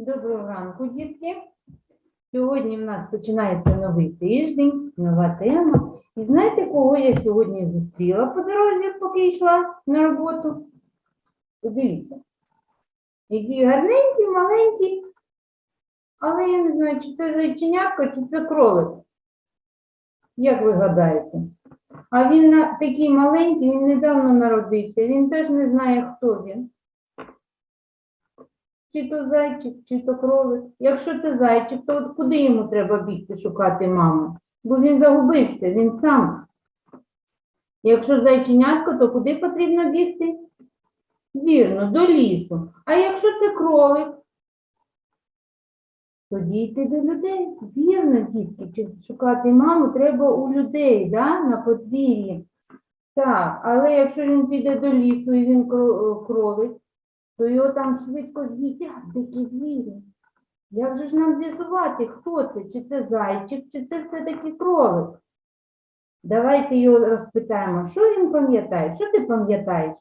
Доброго ранку, дітки. Сьогодні в нас починається новий тиждень, нова тема. І знаєте, кого я сьогодні зустріла по дорозі, поки йшла на роботу? Подивіться. Які гарненькі, маленькі. Але я не знаю, чи це зайченятка, чи це кролик. Як ви гадаєте? А він такий маленький, він недавно народився. Він теж не знає, хто він. Чи то зайчик, чи то кролик. Якщо це зайчик, то от куди йому треба бігти шукати маму? Бо він загубився, він сам. Якщо зайченятко, то куди потрібно бігти? Вірно, до лісу. А якщо це кролик, тоді йти до людей. Вірно, дітки, чи шукати маму треба у людей, да? на подвір'ї. Так, але якщо він піде до лісу і він кро- кролик, то його там швидко з'їдять дикі звірі. Як же ж нам з'ясувати, хто це? Чи це зайчик, чи це все-таки кролик? Давайте його розпитаємо, що він пам'ятає? Що ти пам'ятаєш?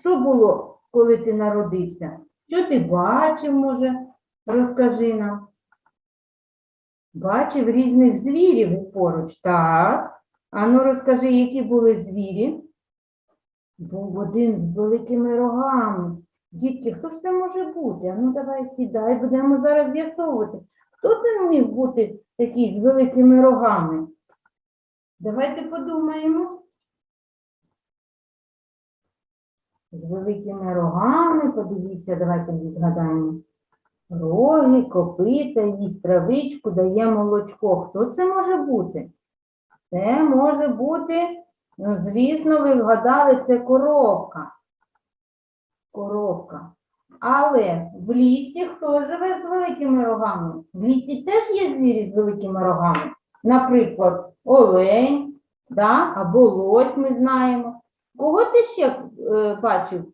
Що було, коли ти народився? Що ти бачив, може? Розкажи нам. Бачив різних звірів поруч. Так. Ану розкажи, які були звірі? Був один з великими рогами. Дітки, хто ж це може бути? А ну давай сідай, будемо зараз з'ясовувати. Хто це міг бути такий з великими рогами? Давайте подумаємо. З великими рогами, подивіться, давайте відгадаємо. Роги, копита, їсть травичку, дає молочко. Хто це може бути? Це може бути, ну, звісно, ви вгадали, це коровка коровка. Але в лісі хто живе з великими рогами? В лісі теж є звірі з великими рогами. Наприклад, олень, да? або лось ми знаємо. Кого ти ще е, бачив?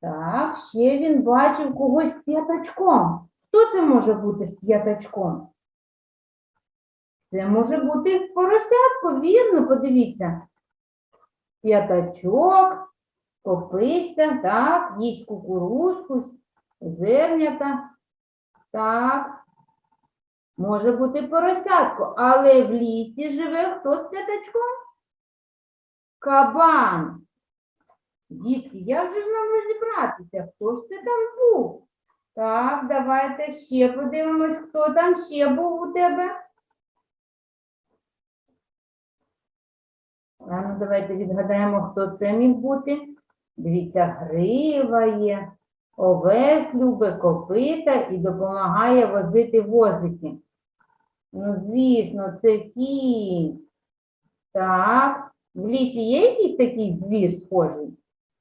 Так, ще він бачив когось з п'ятачком. Хто це може бути з п'ятачком? Це може бути поросятко, вірно, подивіться п'ятачок, копиця, так, їсть кукурузку, зернята, так. Може бути поросятко, але в лісі живе хто з п'ятачком? Кабан. Дітки, як же ж нам розібратися? Хто ж це там був? Так, давайте ще подивимось, хто там ще був у тебе. Ну давайте відгадаємо, хто це міг бути. Дивіться, грива є, овес любить копита і допомагає возити возики. Ну, звісно, це кінь. Так. В лісі є якийсь такий звір схожий?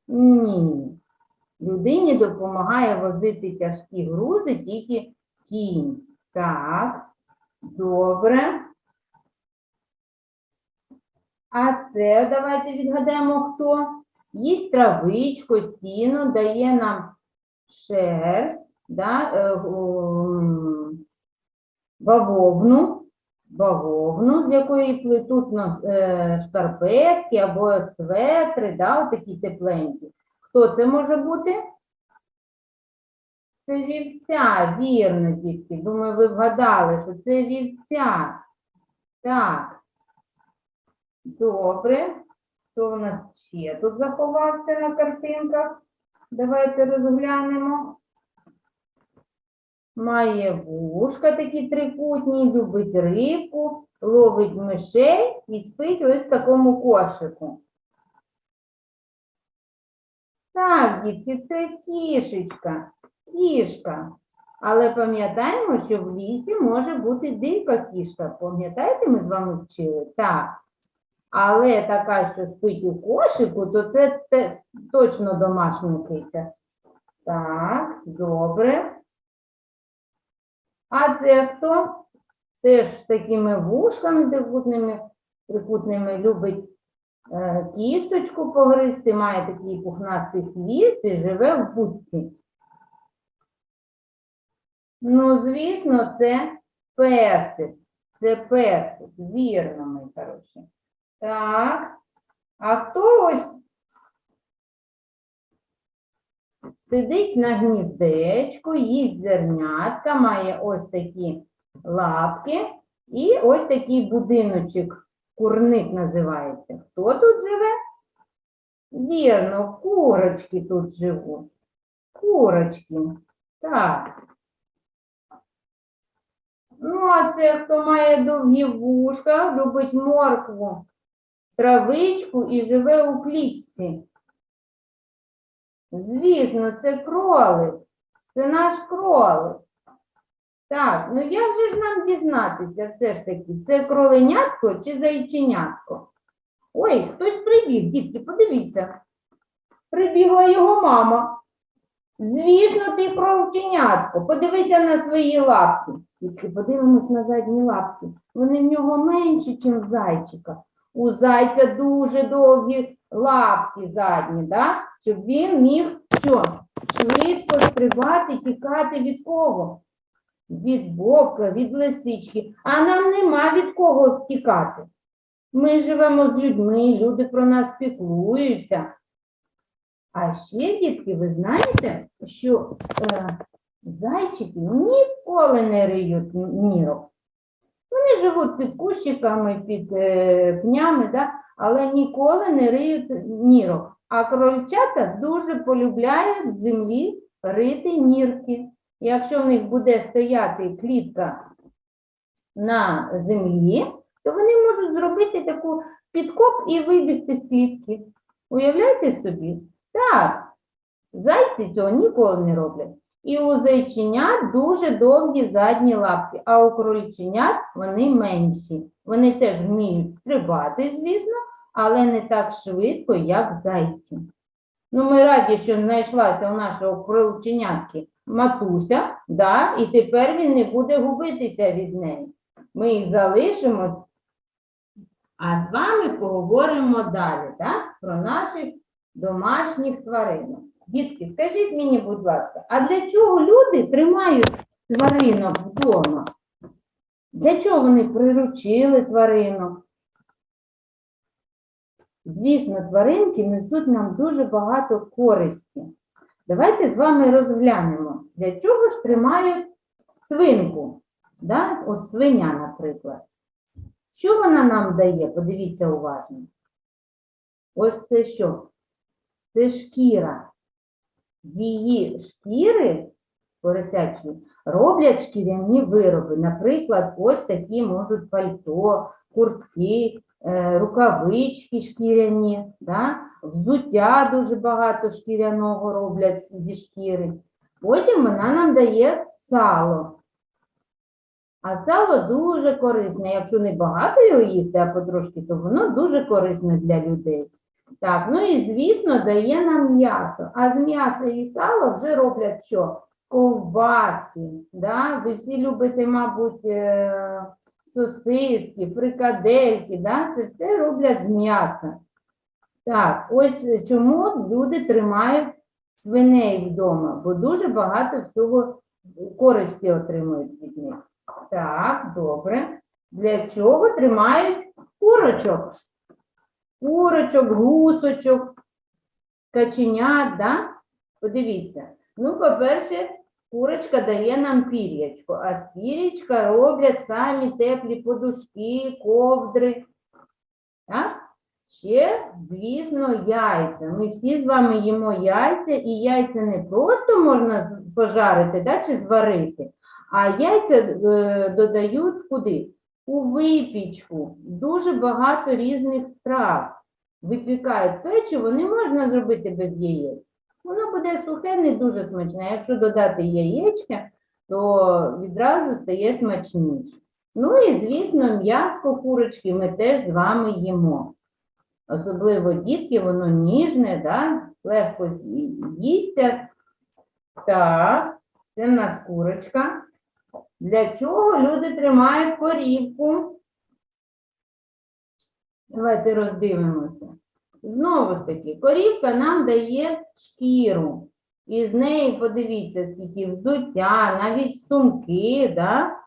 Ні. Людині допомагає возити тяжкі грузи тільки кінь. Так. Добре. А це давайте відгадаємо хто. Їсть травичку, сіно, дає нам шерсть, да, е, бавовну, бавовну, з якої плетуть на е, шкарпетки або светри, да, такі тепленькі. Хто це може бути? Це вівця, вірно, дітки. Думаю, ви вгадали, що це вівця. Так. Добре. Хто у нас ще тут заховався на картинках? Давайте розглянемо. Має вушка такі трикутні, любить рибку, ловить мишей і спить ось в такому кошику. Так, дітки, це кішечка, кішка. Але пам'ятаємо, що в лісі може бути дика кішка. Пам'ятаєте, ми з вами вчили? Так. Але така, що спить у кошику, то це те, точно домашня киця. Так, добре. А це хто? Теж з такими вушками трикутними, трикутними любить е, кісточку погризти, має такий пухнастий хвіст і живе в будці. Ну, звісно, це песик. Це песик, вірно, мої хороші. Так. А хто ось? Сидить на гніздечку, їсть зернятка, має ось такі лапки і ось такий будиночок, курник називається. Хто тут живе? Вірно, курочки тут живуть. Курочки. Так. Ну, а це хто має довгі вушка, любить моркву, травичку і живе у клітці. Звісно, це кролик. Це наш кролик. Так, ну як же ж нам дізнатися все ж таки, це кроленятко чи зайченятко? Ой, хтось прибіг, дітки, подивіться. Прибігла його мама. Звісно, ти кролченятко. Подивися на свої лапки. Тільки подивимось на задні лапки. Вони в нього менші, ніж в зайчика. У зайця дуже довгі лапки задні, да? щоб він міг що? Швидко стрибати, тікати від кого? Від вовка, від лисички. А нам нема від кого втікати. Ми живемо з людьми, люди про нас піклуються. А ще, дітки, ви знаєте, що е, зайчики ніколи не риють нірок. Вони живуть під кущиками, під е, пнями, да? але ніколи не риють нірок. А крольчата дуже полюбляють в землі рити нірки. Якщо в них буде стояти клітка на землі, то вони можуть зробити таку підкоп і вибігти з клітки. Уявляєте собі? Так, зайці цього ніколи не роблять. І у зайченят дуже довгі задні лапки, а у крольченят вони менші. Вони теж вміють стрибати, звісно, але не так швидко, як зайці. Ну, ми раді, що знайшлася у нашого крольченятки матуся, да, і тепер він не буде губитися від неї. Ми їх залишимо, а з вами поговоримо далі так, про наших домашніх тваринок. Дітки, скажіть мені, будь ласка, а для чого люди тримають тваринок вдома? Для чого вони приручили тваринок? Звісно, тваринки несуть нам дуже багато користі. Давайте з вами розглянемо, для чого ж тримають свинку. Да? От свиня, наприклад. Що вона нам дає? Подивіться уважно. Ось це що? Це шкіра. З її шкіри поросячої роблять шкіряні вироби. Наприклад, ось такі можуть пальто, куртки, е, рукавички шкіряні, да? взуття дуже багато шкіряного роблять зі шкіри. Потім вона нам дає сало. А сало дуже корисне. Якщо не багато його їсти, а потрошки, то воно дуже корисне для людей. Так, ну і звісно, дає нам м'ясо. А з м'яса і сала вже роблять що? Ковбаски. Да? Ви всі любите, мабуть, е, сосиски, фрикадельки, да? це все роблять з м'яса. Так, ось чому люди тримають свиней вдома, бо дуже багато всього користі отримують від них. Так, добре. Для чого тримають курочок? Курочок, гусочок, каченят, да? Подивіться. Ну, по-перше, курочка дає нам пір'ячко, а з пір'ячка роблять самі теплі подушки, ковдри. Так? Ще, звісно, яйця. Ми всі з вами їмо яйця, і яйця не просто можна пожарити да, чи зварити, а яйця е, додають куди? У випічку. Дуже багато різних страв. Випікають печиво, не можна зробити без яєць. Воно буде сухе, не дуже смачне. Якщо додати яєчка, то відразу стає смачніше. Ну і, звісно, м'ясо курочки ми теж з вами їмо. Особливо дітки, воно ніжне, да? легко їсться. Так, це в нас курочка. Для чого люди тримають корівку? Давайте роздивимося. Знову ж таки, корівка нам дає шкіру. І з неї, подивіться, скільки взуття, навіть сумки, да?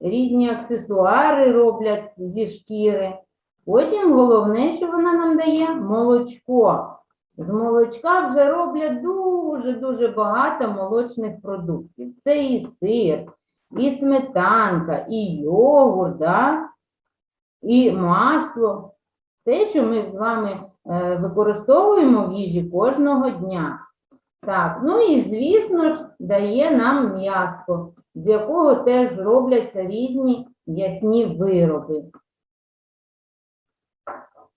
різні аксесуари роблять зі шкіри. Потім головне, що вона нам дає молочко. З молочка вже роблять дуже-дуже багато молочних продуктів. Це і сир, і сметанка, і йогурт, да? і масло. Те, що ми з вами е, використовуємо в їжі кожного дня. Так, ну і звісно ж, дає нам м'ясо, з якого теж робляться різні м'ясні вироби.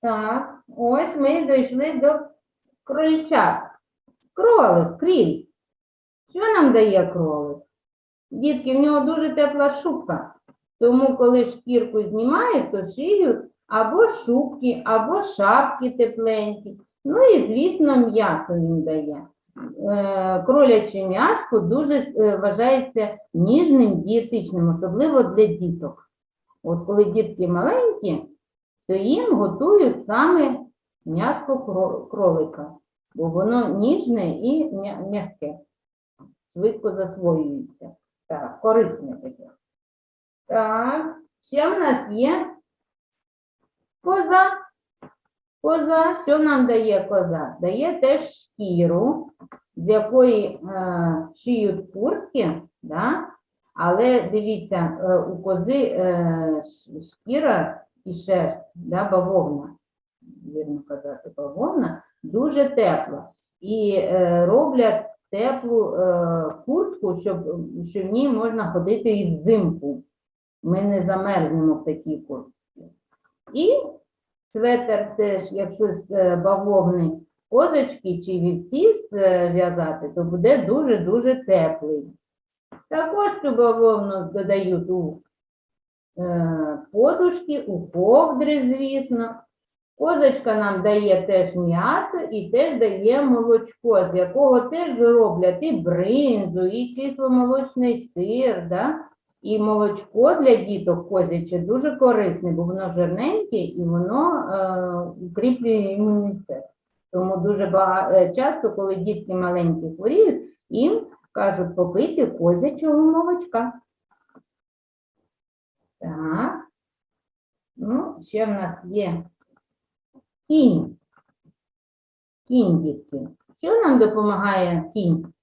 Так, ось ми дійшли до крольчат. Кролик, кріль. Що нам дає кролик? Дітки, в нього дуже тепла шубка. Тому, коли шкірку знімають, то шиють або шубки, або шапки тепленькі. Ну і, звісно, м'ясо він дає. Е, Кроляче м'ясо дуже е, вважається ніжним дієтичним, особливо для діток. От коли дітки маленькі, то їм готують саме м'ясо кролика, бо воно ніжне і м'яке, швидко засвоюється. Так, корисне таке. Так, ще в нас є коза. Коза, що нам дає коза? Дає теж шкіру, з якої е, шиють куртки, да? але дивіться, е, у кози е, шкіра і шерсть, да, бавовна, вірно казати, бавовна, дуже тепла. І е, роблять теплу е, куртку, щоб, щоб в ній можна ходити і взимку. Ми не замерзнемо в такій куртці. І светер теж, якщо з е, бавовни козочки чи вівці зв'язати, то буде дуже-дуже теплий. Також цю бавовну додають у е, подушки, у ковдри, звісно. Козочка нам дає теж м'ясо і теж дає молочко, з якого теж роблять і бринзу, і кисломолочний сир, да? І молочко для діток козяче дуже корисне, бо воно жирненьке і воно е, укріплює імунітет. Тому дуже багато, часто, коли дітки маленькі хворіють, їм кажуть попити козячого молочка. Так. Ну, ще в нас є кінь. Кінь, дітки. Що нам допомагає кінь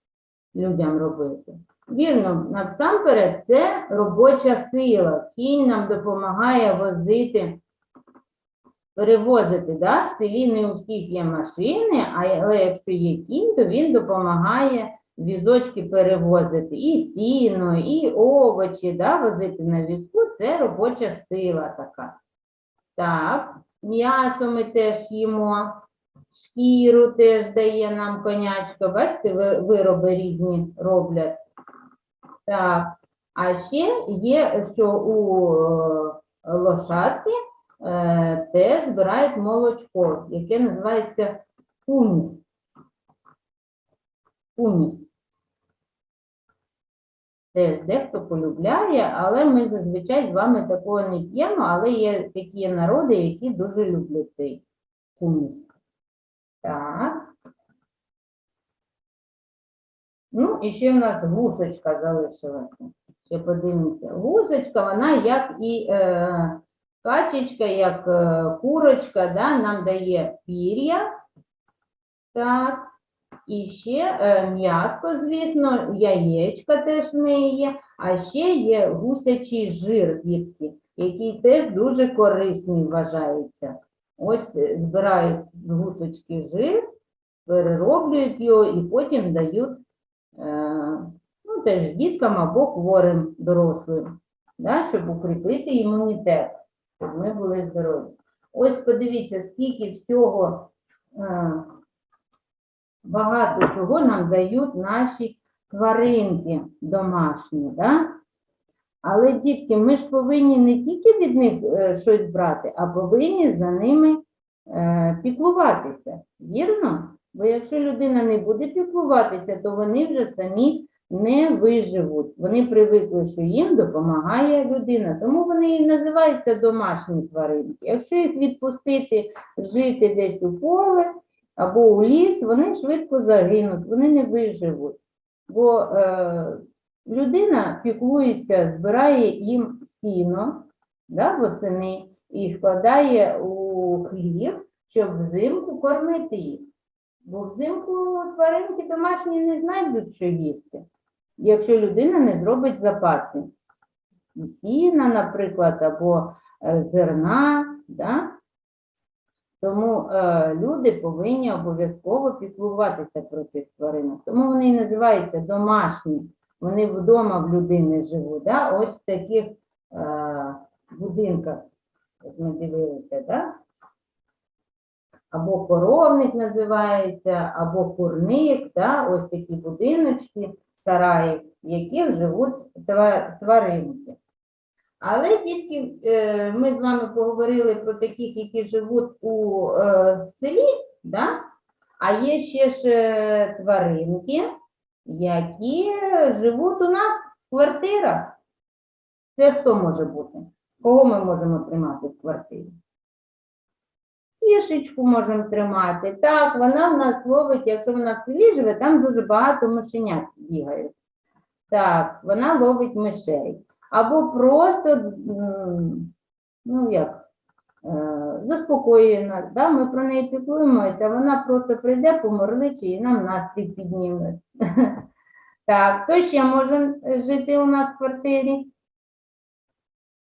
людям робити? Вірно, насамперед це робоча сила. Кінь нам допомагає возити, перевозити. Да? В селі не у всіх є машини, але якщо є кінь, то він допомагає візочки перевозити і сіно, і овочі, да? возити на візку. Це робоча сила така. Так, м'ясо ми теж їмо. Шкіру теж дає нам конячка. Бачите, вироби різні роблять. Так, а ще є, що у е, лошадки е, теж збирають молочко, яке називається пуміс. Пуміс. Теж дехто полюбляє, але ми зазвичай з вами такого не п'ємо, але є такі народи, які дуже люблять цей пуміс. Так. Ну, і ще в нас гусочка залишилася. Ще подивимося. Гусочка, вона як і е, качечка, як е, курочка, да, нам дає пір'я. Так. І ще е, м'ясо, звісно, яєчка теж в неї є, а ще є гусячий жир, дітки, який теж дуже корисний вважається. Ось е, збирають гусочки жир, перероблюють його і потім дають е, ну, теж діткам або хворим дорослим, да, щоб укріпити імунітет, щоб ми були здорові. Ось подивіться, скільки всього багато чого нам дають наші тваринки домашні. Да? Але, дітки, ми ж повинні не тільки від них е, щось брати, а повинні за ними е, піклуватися. Вірно? Бо якщо людина не буде піклуватися, то вони вже самі не виживуть. Вони привикли, що їм допомагає людина. Тому вони і називаються домашні тваринки. Якщо їх відпустити жити десь у поле або у ліс, вони швидко загинуть, вони не виживуть. Бо е, людина піклується, збирає їм сіно да, восени і складає у хлів, щоб взимку кормити їх. Бо взимку тваринки домашні не знайдуть, що їсти, якщо людина не зробить запаси. Сіна, наприклад, або е, зерна. Да? Тому е, люди повинні обов'язково піклуватися про цих тваринок. Тому вони і називаються домашні. Вони вдома в людини живуть. Да? Ось в таких е, будинках, як ми дивилися, да? або коровник називається, або курник, да? ось такі будиночки, сараї, в яких живуть тва- тваринки. Але дітки, е, ми з вами поговорили про таких, які живуть у е, селі, да? а є ще ж е, тваринки, які живуть у нас в квартирах. Це хто може бути? Кого ми можемо тримати в квартирі? Кішечку можемо тримати. Так, вона в нас ловить, якщо вона в селі живе, там дуже багато мишенят бігають. Так, вона ловить мишей. Або просто, ну як, е, заспокоює нас. Да? Ми про неї піклуємося, вона просто прийде, поморличе і нам настрій підніме. Так, хто ще може жити у нас в квартирі?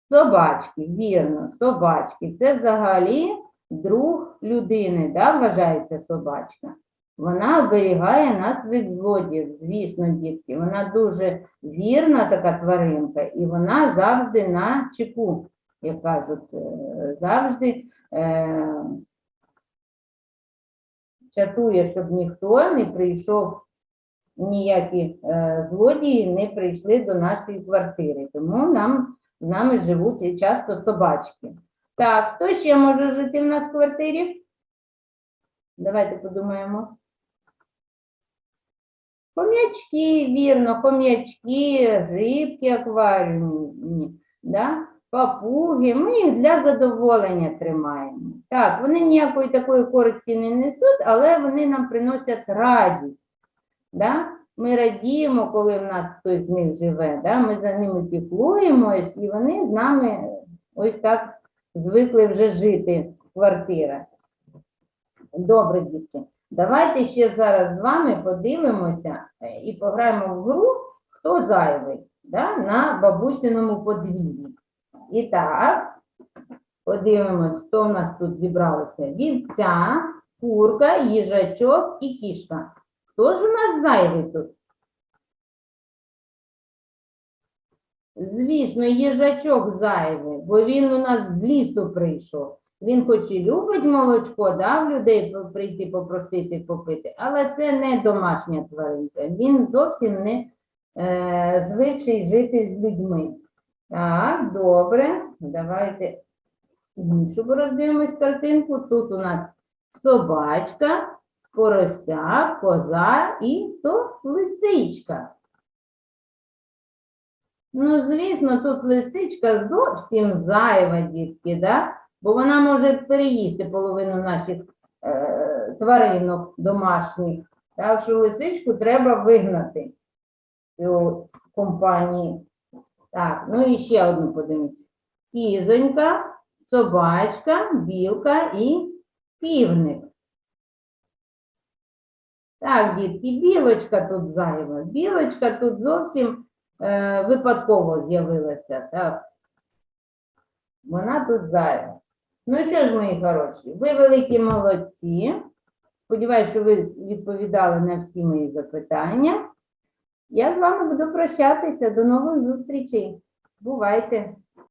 Собачки, вірно, собачки. Це взагалі друг людини, да, вважається собачка. Вона оберігає нас від злодіїв, звісно, дітки. Вона дуже вірна така тваринка, і вона завжди на чеку, як кажуть, е, завжди е, чатує, щоб ніхто не прийшов, ніякі е, злодії не прийшли до нашої квартири. Тому нам з нами живуть часто собачки. Так, хто ще може жити в нас в квартирі? Давайте подумаємо. Хом'ячки, вірно, хом'ячки, рибки акваріумні, да? папуги. Ми їх для задоволення тримаємо. Так, вони ніякої такої користі не несуть, але вони нам приносять радість. Да? Ми радіємо, коли в нас хтось з них живе. Да? Ми за ними піклуємось, і вони з нами ось так звикли вже жити в квартирах. Добре, дітки. Давайте ще зараз з вами подивимося е, і пограємо в гру Хто зайвий да, на бабусиному подвір'ї. І так, подивимось, хто в нас тут зібралося. Вівця, курка, їжачок і кішка. Хто ж у нас зайвий тут? Звісно, їжачок зайвий, бо він у нас з лісу прийшов. Він хоч і любить молочко, да, в людей прийти попросити попити, але це не домашня тваринка. Він зовсім не е, звикший жити з людьми. Так, добре. Давайте іншу роздивимось картинку. Тут у нас собачка, порося, коза і то лисичка. Ну, звісно, тут лисичка зовсім зайва, дітки, да? Бо вона може переїсти половину наших е, тваринок домашніх. Так що лисичку треба вигнати цю компанії. Так, ну і ще одну подивимось. Кізонька, собачка, білка і півник. Так, дітки, білочка тут зайва. Білочка тут зовсім е, випадково з'явилася. Так. Вона тут зайва. Ну що ж, мої хороші, ви великі молодці. Сподіваюсь, що ви відповідали на всі мої запитання. Я з вами буду прощатися. До нових зустрічей. Бувайте!